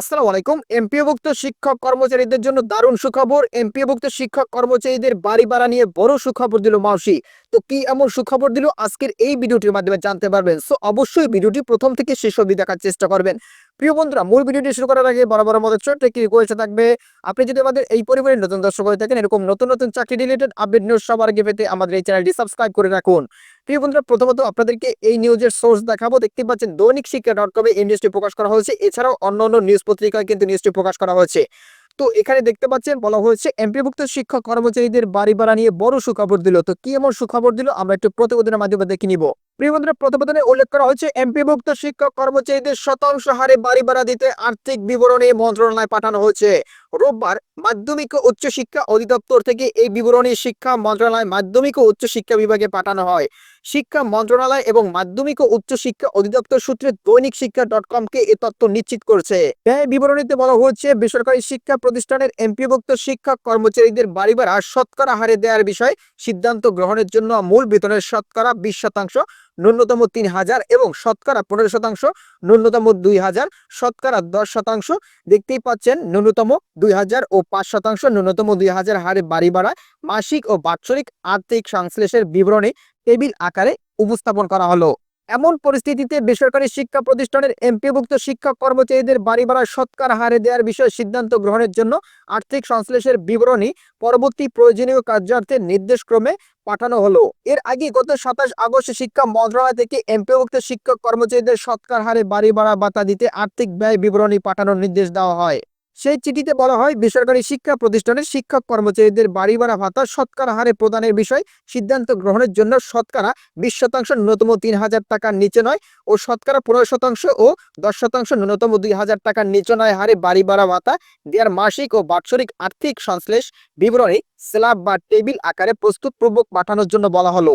আসসালামু আলাইকুম। এমপিওভুক্ত শিক্ষক কর্মচারীদের জন্য দারুণ সুখবর। এমপিওভুক্ত শিক্ষক কর্মচারীদের বাড়ি ভাড়া নিয়ে বড় সুখবর দিল মাউসি। তো কি এমন সুখবর দিল? আজকের এই ভিডিওটির মাধ্যমে জানতে পারবেন। সো অবশ্যই ভিডিওটি প্রথম থেকে শেষ অবধি দেখার চেষ্টা করবেন। প্রিয় বন্ধুরা, মূল ভিডিওটি শুরু করার আগে বরাবর আমাদের ছোট্ট একটি রিকোয়েস্ট থাকবে। আপনি যদি আমাদের এই পরিবারের নতুন দর্শক হয়ে থাকেন, এরকম নতুন নতুন চাকরি রিলেটেড আপডেট নিউজ সবার আগে পেতে আমাদের এই চ্যানেলটি সাবস্ক্রাইব করে রাখুন। প্রিয় বন্ধুরা, প্রথমত আপনাদেরকে এই নিউজের সোর্স দেখাবো। দেখতে পাচ্ছেন, দৈনিক শিক্ষা ডট কমে এই নিউজটি প্রকাশ করা হয়েছে। এছাড়াও অন্য অন্য নিউজ পত্রিকায় কিন্তু নিউজটি প্রকাশ করা হয়েছে। তো এখানে দেখতে পাচ্ছেন, বলা হয়েছে এমপিভুক্ত শিক্ষক কর্মচারীদের বাড়ি ভাড়া নিয়ে বড় সুখবর দিল। তো কি এমন সুখবর দিল? আমরা একটু প্রতিবেদনের মাধ্যমে দেখে নিব। প্রিয় প্রতিবেদনে উল্লেখ করা হয়েছে, এমপিভুক্ত শিক্ষক কর্মচারীদের শতাংশ হারে বাড়ি ভাড়া দিতে আর্থিক বিবরণী মন্ত্রণালয়ে পাঠানো হয়েছে। রোববার মাধ্যমিক ও উচ্চশিক্ষা অধিদপ্তর থেকে এই বিবরণী শিক্ষা মন্ত্রণালয় মাধ্যমিক ও উচ্চশিক্ষা বিভাগে পাঠানো হয়। শিক্ষা মন্ত্রণালয় এবং মাধ্যমিক ও উচ্চশিক্ষা অধিদপ্তর সূত্রে দৈনিক শিক্ষা ডট কমকে এ তথ্য নিশ্চিত করেছে। ব্যয় বিবরণীতে বলা হয়েছে, বেসরকারি শিক্ষা প্রতিষ্ঠানের এমপিভুক্ত শিক্ষক কর্মচারীদের বাড়ি ভাড়া শতকরা হারে দেওয়ার বিষয়ে সিদ্ধান্ত গ্রহণের জন্য মূল বেতনের শতকরা বিশ শতাংশ ন্যূনতম তিন হাজার এবং শতকরা পনেরো শতাংশ, ন্যূনতম দুই হাজার, শতকরা দশ শতাংশ। দেখতেই পাচ্ছেন, ন্যূনতম দুই হাজার ও পাঁচ শতাংশ, ন্যূনতম দুই হাজার হারে বাড়ি বাড়ায় মাসিক ও বাৎসরিক আর্থিক সংশ্লেষের বিবরণী টেবিল আকারে উপস্থাপন করা হলো। এমন পরিস্থিতিতে বেসরকারি শিক্ষা প্রতিষ্ঠানের এমপিভুক্ত শিক্ষক কর্মচারীদের বাড়ি ভাড়া সৎকার হারে দেওয়ার বিষয়ে সিদ্ধান্ত গ্রহণের জন্য আর্থিক সংশ্লেষের বিবরণী পরবর্তী প্রয়োজনীয় কার্যার্থে নির্দেশক্রমে পাঠানো হলো। এর আগে গত সাতাশ আগস্ট শিক্ষা মন্ত্রণালয় থেকে এমপিভুক্ত শিক্ষক কর্মচারীদের সৎকার হারে বাড়ি ভাড়া ভাতা দিতে আর্থিক ব্যয় বিবরণী পাঠানোর নির্দেশ দেওয়া হয়। সেই চিঠিতে বলা হয়, বেসরকারি শিক্ষা প্রতিষ্ঠানের শিক্ষক কর্মচারীদের বাড়ি ভাড়া ভাতা শতকরা হারে প্রদানের বিষয় সিদ্ধান্ত গ্রহণের জন্য শতকরা বিশ শতাংশ ন্যূনতম তিন হাজার টাকার নিচে নয় ও শতকরা পনেরো শতাংশ ও দশ শতাংশ ন্যূনতম দুই হাজার টাকার নিচে নয় হারে বাড়ি ভাড়া ভাতা দেওয়ার মাসিক ও বাৎসরিক আর্থিক সংশ্লেষ বিবরণী, স্ল্যাব বা টেবিল আকারে প্রস্তুতপূর্বক পাঠানোর জন্য বলা হলো।